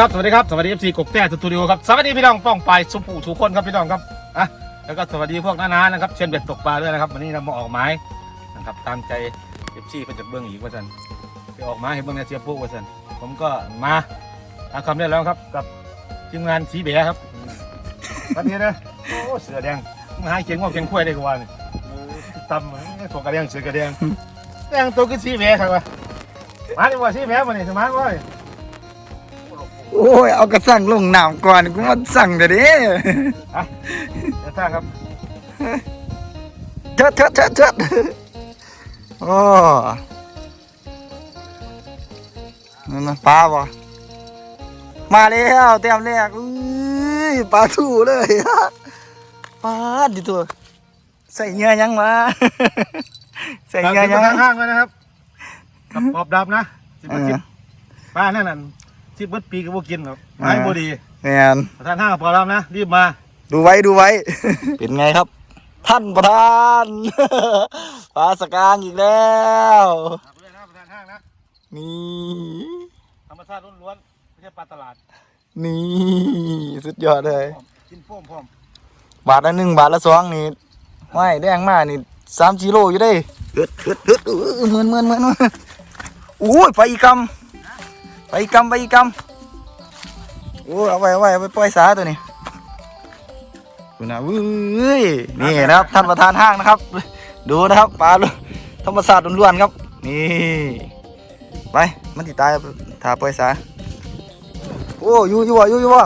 ครับสวัสดีครับสวัสดีเอฟซีกบแต้สตูดิโอครับสวัสดีพี่น้องป้องไปสุภูทุกคนครับพี่น้องครับอะแล้วก็สวัสดีพวกน้าๆนะครับเช่นเบ็ดตกปลาด้วยนะครับวันนี้เรามาออกไม้นะครับตามใจเอฟซีเพิ่นจะเบื้องอีกว่าสันไปออกไม้ให้เบื้องในเชียร์ปุ๊ว่าสันผมก็มาตามคำได้แล้วครับกับทีมงานสีเบียครับวันนี้นะโอ้เสือแดงมาหาเขียงว่าเขียงคุ้ยได้กว่านี่ตำเหมือนส่งกระเดียงเสือกระเดียงแดงตัวก็สีเบียครับว่ามาดีกว่าสีเบียมาเนี่ยสมาร์ทว่า โอ้ย เอากระสั่งลงน้ำก่อนกูมาสั่งเดี๋ยวนี้เดี๋ยวท่าครับเชิดเชิดเชิดเชิดโอ้นั่นนะปลาบ่มาแล้วเต็มแรกอุ้ยปลาถูเลยปลาดิตัว ใส่เงี้ยยังมาใส่ฝากเงี้ยถึงยัมางทางห้างไว้นะครับกับปอบดับนะสิบเอมาสิอบป้านั่นน่ะสิ บเบิดปีก็บ่กินหรอกไม้เออบ่ดีแมนประธานห้างกับปอบดับนะรีบมา ดูไว้ดูไว้ เป็นไงครับ ท่านประธานปลาสกางอีกแล้วฝากไว้ด้วยนะประธานห้างนะนี่ธรรมชาติล้วนๆไม่ใช่ปลาตลาดนี่สุดยอดเลยกินโฟมพร้อมบาทละหนึ่งบาทละสองนี่ไม่แดงมากนี่สามกิโลอยู่ได้เฮ็ดเฮ็ดเฮ็ดเออเหมือนเหมือนเหมือนโอ้ยไปอีกกำ ไปกำไปกำโอ้เอาไว้เอาไว้เอาไปปล่อยสาตัวนี้ดูนะเว้ยนี่นะครับ ท่านประธานห้างนะครับ ดูนะครับปลาธรรมศาสตร์ล้วนๆครับ นี่ไปมันติดตายถาปล่อยสาโอ้อยู่อยู่วะอยู่อยู่วะ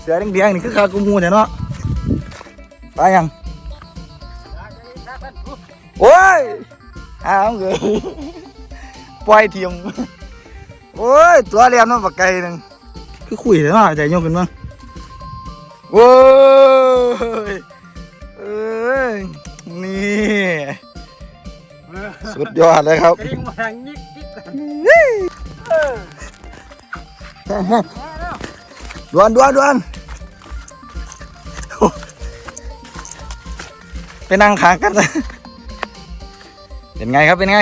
เสือแดงๆนี่คือคากูมูเนี่ยเนาะตายยังโอ้ยอ้าวเกย ปล่อยเทียมโอ้ยตัวเรียมนมันบักไก่หนึ่งคือคุยเลยเนาะใจโยกขึ้นมั้งโอ้ยเอ้ยนี่สุดยอดเลยครับดวนดวนดวนไปนั่งขางกัน เป็นไงครับเป็นไง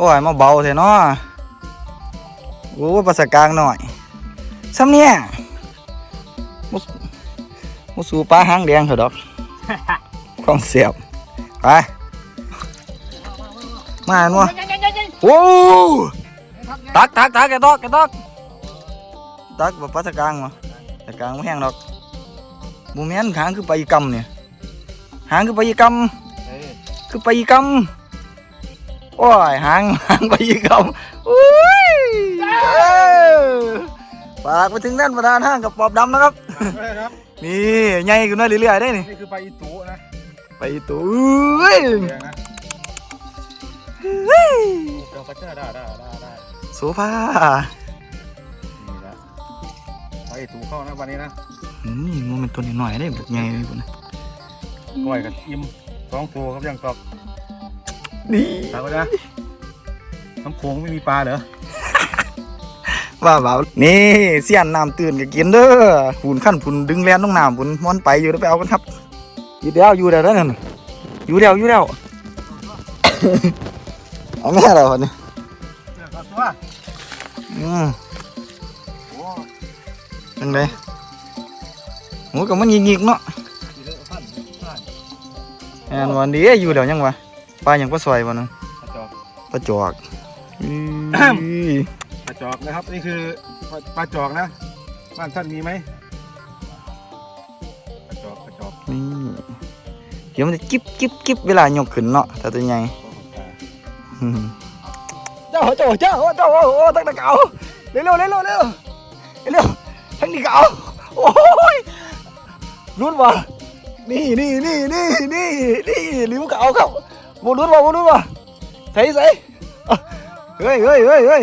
อ้ยมาเบาเถอะเนาะโอ้ภาษากลางหน่อยซ้ำเนี่ยมุสมุสูปลาหางแดงเถอะดอกของเสียบไปมาอันวะโอ้ตักตักตักแกตอกแกตอกตักแบบปัสกลางวะตะกลางไม่แห้งดอกบูแมนหางคือไปลาอีกำเนี่ยหางคือไปลาอีกำคือไปลาอีกำ โอ้ยหางหางไปลาอีกำอุ้ยเอ้ยฝากไปถึงนั่นประธานห้างกับปอบดำนะครับ ครับนี่ใหญ่ขึ้นมาเรื่อยๆได้นี่นี่คือปลาอีตูนะไปตัวเอ้ยแดงนะเดี๋ยวกระเจ้าได้ได้ได้ได้โซฟานี่ละปลาอีตูเข้านะวันนี้นะอืมมันเป็นตัวน้อยๆได้แบบใหญ่เลยพุ่นนะก้อยกับอิ่มสองตัวครับยังตอบ นี่ถามว่านะน้ำโขงไม่มีปลาเหรอว่าเบานี่เสียนน้ำตื่นก็กินเด้อหุ่นขั้นหุ่นดึงแลนต้องน้ำหุ่นมอนไปอยู่แล้วไปเอากันครับอยู่เดียวอยู่เดียวนั่นน่ะอยู่เดียวอยู่เดียวเอาแม่เราเนี่ยเสือกกับตัวอืมโอ้เป็นไงหมูกับมันยิกๆเนาะยเลือพันพันแอนวันนี้อยู่เดียวยังวะ ปลาอย่างปลาซอยวันนึงปลาจอกปลาจอกอื้อ ปลาจอกนะครับ นี่คือปลาปลาจอกนะ บ้านท่านมีไหมปลาจอกปลาจอกนี่เดี๋ยวมันจะกิ๊บกิ๊บกิ๊บเวลายกขึ้นเนาะแต่ตัวใหญ่อืมเจ้าเจ้าเจ้าเจ้าโอ้โหตั้งแต่เก่าเร็วเร็วเร็วเร็วเร็วเร็วทั้งนี้เก่าโอ้ยรุ่นว่ะนี่นี่นี่นี่นี่นี่ลิ้วเก่าครับ บรุ่นว่ะบรุ่นว่ะใส่ใส่อะเฮ้ยเฮ้ยเฮ้ยเฮ้ย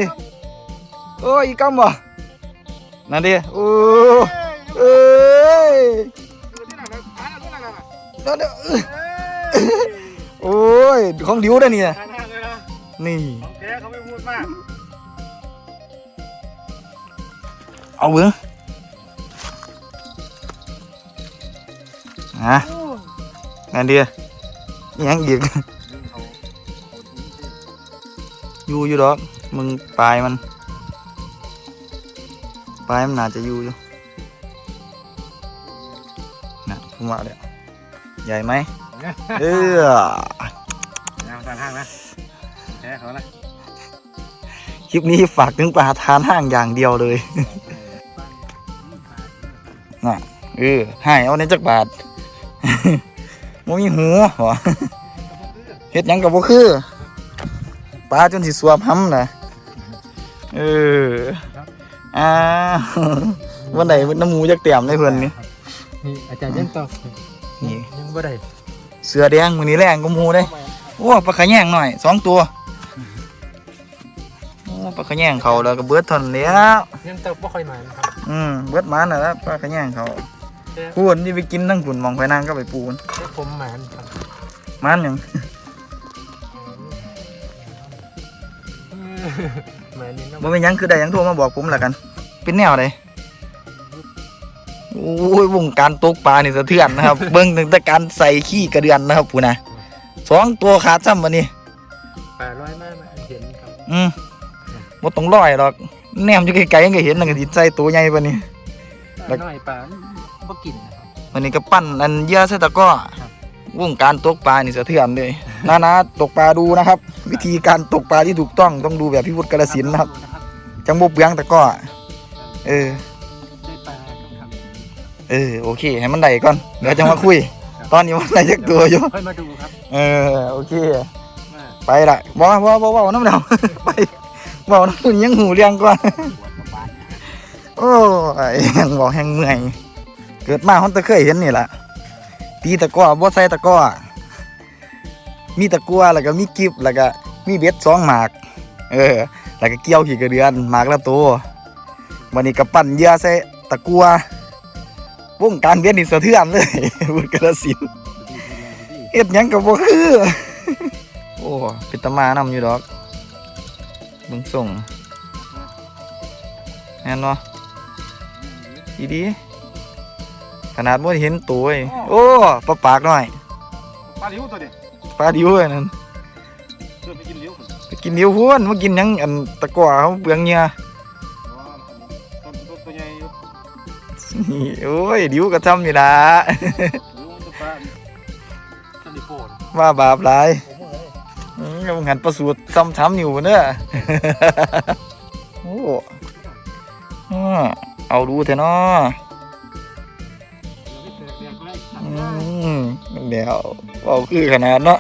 โอ้ยอีกำว่ะนั่นดิโอ้เอ้ยนั่นเด้อโอ้ยของดิวได้อเนี่ยทางห้างเลยนะนี่ของแท้เขาไม่พูดมากเอาเบิ้งอะนั่นเดียอิหยังอีกอยู่อยู่ดอก มึงปลายมัน ปลายมันน่าจะอยู่อยู่นะผมว่าเลยใหญ่ไหมเออแนวทางห้างนะแค่เขานะคลิปนี้ฝากถึงปลาทานห้างอย่างเดียวเลยน่ะเออให้เอาในจักบาทบ่มีหูหัวเฮ็ดหยังกับบ่คือ ปลาจนสิสวบห้ำนะเอออ่าวันไหนน้ำหมูจักเตี่ยมได้เพิ่นนี่นี่อาจารย์ยังต่อนี่ยังบ่ได้เสือแดงมื้อนี้แรงก็หมูเด้โอ้ปลาขะแยงหน่อยสองตัวโอ้ปลาขะแยงเขาแล้วก็เบิดเทานนแล้วยังต่อบ่ค่อยมานะครับอืมเบิดหมันน่ะแล้วปลาขะแยงเขาแต่พูนนี่ไปกินทั้งขุนมองไปนางก็ไปปูนแต่ผมหมานครับมันหยัง เออหมานนี่เนาะบ่เป็นหยังคือได้หยังโทรมาบอกผมละกัน เป็นแนวใดโอ้ยวงการตกปลานี่สะเทือนนะครับ เบิ่งตั้งแต่การใส่ขี้กระเดือนนะครับปูนะสองตัวขาดซ้ำบัดนี้ป่าร้อยมากมาเห็นครับอืมบ่ต้องร้อยหรอกแนมอยู่ไกลๆยังก็เห็นนั่นก็สิใส่ตัวใหญ่ปานนี้ป่าน้อยป่าบ่กินนะครับ วันนี้ก็ปั้นอันเหยื่อใส่ตะกร้อครับ วงการตกปลานี่สะเทือนเลย นานาตกปลาดูนะครับ วิธีการตกปลาที่ถูกต้องต้องดูแบบพี่วุฒิกาฬสินธุ์นะครับจังบ่เปลืองตะกร้อเออได้ปลาครับเออโอเค ให้มันได้ก่อนเดี๋ยวจะมาคุย ตอนนี้มันได้จักตัวอยู่ค่อยมาดูครับ เออโอเคว่าไปละบ่บ่บ่บ่น้ำเดาไปบ่น้ำมันยังหูเรียงก่อนโอ้ยยังบอกแห้งเมื่อย เกิดมาฮอนตะเคยเห็นนี่ล่ะตีตะกร้อบ่ใส่ตะกร้อ มีตะกัวแล้วก็มีกิบแล้วก็มีเบ็ดสองหมาก เออ แล้วก็เกี่ยวขี่กระเดือนหมากละตัววันนี้ก็ปั่นเยื่อใส่ตะกัววงการเบียดนี่สะเทือนเลยบุญกระสินเฮ็ดยังกับบ่คือ โอ้เป็นตมานำอยู่ดอกเบิ่งส่งแม่นเนาะดีดี ขนาดบ่ได้เห็นตัวเว้โอ้ปลาปากหน่อยปลาลิ้วตัวนี้ ปลาดิวเว้ยนั่นเพื่อไปกินลิ้วไปกินดิวพูนมากินหยังอันตะกั่วเขาเปลืองเหงื่อตัวตัวตัวใหญ่อยู่นี่โอ้ยดิวก็ทำนี่ล่ะลิ้วตัวปลาสนิโปนว่าบาปหลายโอ้โหอืมมึงหันประสูตรซ้ำช้ำอยู่เนอะ โอ้อ่าเอาดูเถอะเนาะ เดี๋ยวไปเปิดแบกไว้ทำอืได้ มเดี๋ยว เอาคือขนาดเนาะ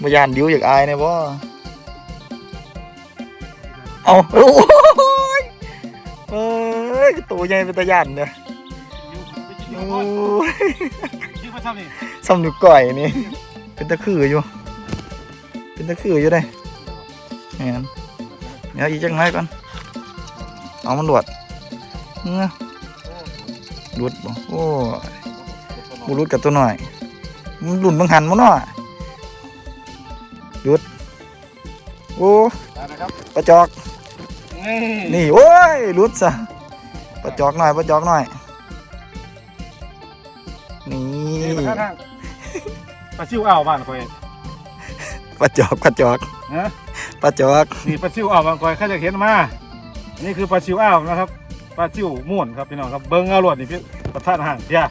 มื่อบ่ยานดิ้วอยากอายเนี่ยบ่เอาโอ้ยเอ้ยตัวใหญ่เป็นตะยานเด้อโอ้ยลิ้วมาทำนี่ซ้ำนิ้วก้อยนี่ เป็นตะคืออยู่ เป็นตะคืออยู่ได้แม่นเดี๋ยวอีกจังไรก่อนเอามันหลวดเงื้อ หลุดบ่โอ้บุรุษกับตัวหน่อยมันหลุนบางหันมันเนาะหลุดโอ้ได้นะครับปลาจอก นี่นี่โอ้ยหลุดซะปลาจอกหน่อยปลาจอกหน่อย นี่นี่มาข้างปลาซิวอ่าวบ้านคอยปลาจอกปลาจอกนะปลาจอกนี่ปลาซิวอ่าวบ้านคอยข้าจะเห็นมา นี่คือปลาซิวอ่าวนะครับ ปลาซิวม่วนครับพี่น้องครับเบิ้งเอาหลวดนี่พี่ประธานห่างเดีย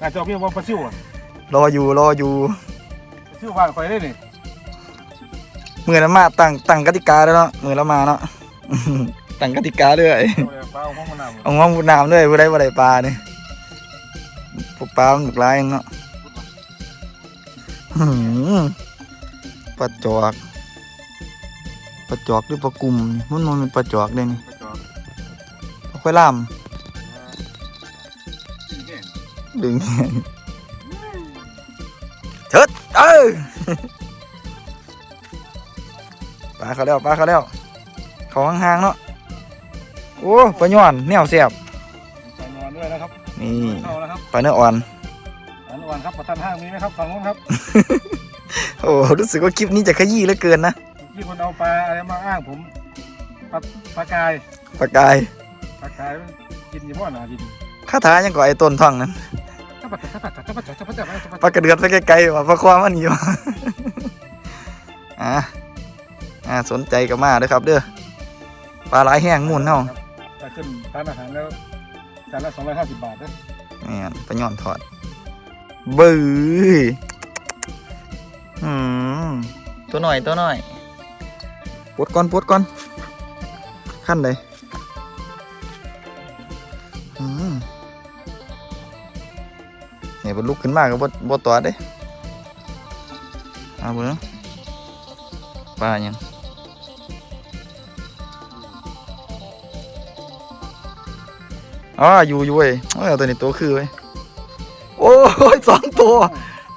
อาจจะเอาพี่ว่าปลาซิวอะรออยู่รออยู่ปลาซิวบ้านคอยได้นี่มือละมาตั้งตั้งกติกาแล้วเนาะมือละมาเนาะ ตั้งกติกาด้วยเอาเลยปลาเอาห้องมะนาวเอาง้อมบุญน้ำด้วยผู้ใดบ่ได้ปลาเนี่ยพวกปลามันหลากหลายเนาะอื้อหือปลาจอกปลาจอกหรือปลากุ่มนี่มันมันเป็นปลาจอกเลยนี่ปลา จอกปลาค่อยล่ามนี่ดึงเถิดเอ้ยปลาเขาแล้วปลาเขาแล้วเขาห่างๆเนาะโอ้ปลาย้อนแนวแซ่บปลานอนด้วยนะครับนี่เข้าแล้วครับปลาเนื้ออ่อนปลานอนครับประธานห้างมีไหมครับฝั่งนู้นครับโอ้รู้สึกว่าคลิปนี้จะขยี้เหลือเกินนะที่คนเอาปลาอะไรมาอ้างผมปลาปลากายปลากาย ปลากายมันกินยี่ห้อหนากินคาถายังก่อไอ้ต้นท่องนั้นคจับปัดจับปัดจับปัดจับปัดจับปัดจับปัดปลากระเดือดไปไกลๆว่ะปลาความมันหนีว่ะอ่าอ่าสนใจกับมาเด้อครับ เด้อปลาหลายแห้งหมุนเฮาถ้าขึ้นร้านอาหารแล้วจานละสองร้อยห้าสิบบาทนะนี่นปลาย่อนทอดบื้ออืมตัวหน่อยตัวหน่อยปวดก่อนปวดก่อนขั้นเลย เนี่ยบนลุกขึ้นมาก็บ่บ่ตัวเด้เอาเบิ่งปลาหยังอ๋ออยู่อยู่เว้ยเออตัวนี้ตัวคือเว้ยโอ้ยสองตัว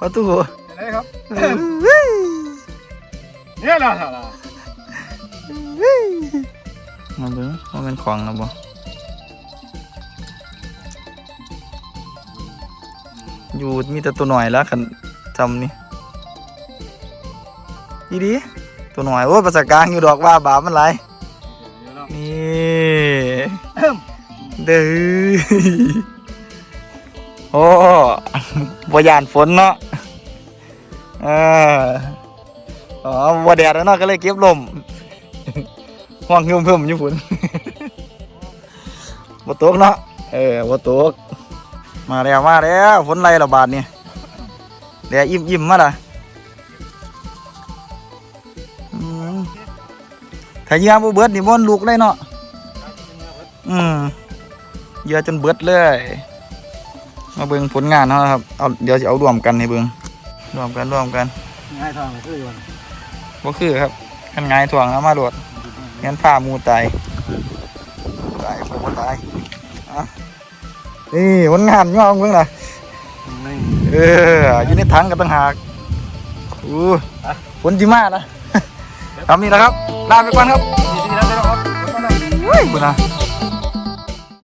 ประตูเห็นไหมครับเนี่ยแหละมาเบิ่งว่าเป็นของนะบ่ อยู่มีแต่ตัวหน่อยแล้วคันจำนี่ดีดีตัวหน่อย โอ้ภาษากลางอยู่ดอกว่าบาปมันไรนี่เด้อโอ้บยานฝนเนาะอออ๋อบ่แดดแล้วเนาะก็เลยเก็บลมห้องเพิ่มเพิ่มอยู่ฝุ่นบ่ตกเนาะเออบ่ตก มาแล้วมาแล้วฝนไล่ระบาดนี่เดี๋ยวอิ่มอิ่มมาละอืมถ้าเหยื่อบ่เบิดนี่บ่ลูกเลยเนาะอืมเหยื่อจนเบิดเลย มาเบิ่งผลงานเฮาครับเอาเดี๋ยวสิเอารวมกันให้เบิ่งรวมกันรวมกันง่ายทางคืออยู่บ่คือครับคันงายถ่วงเอามาโดดงั้นผ้าหมูตายตายผมตายอะ นี่ผลงานย่องเพิ่งล่ะเอออยู่ในถังกันต่างหากอู้ผลดีมากนะทำนี่แหละครับลาไปก่อนครับดีๆแล้วเลยนะครับเฮ้ยคุณนะ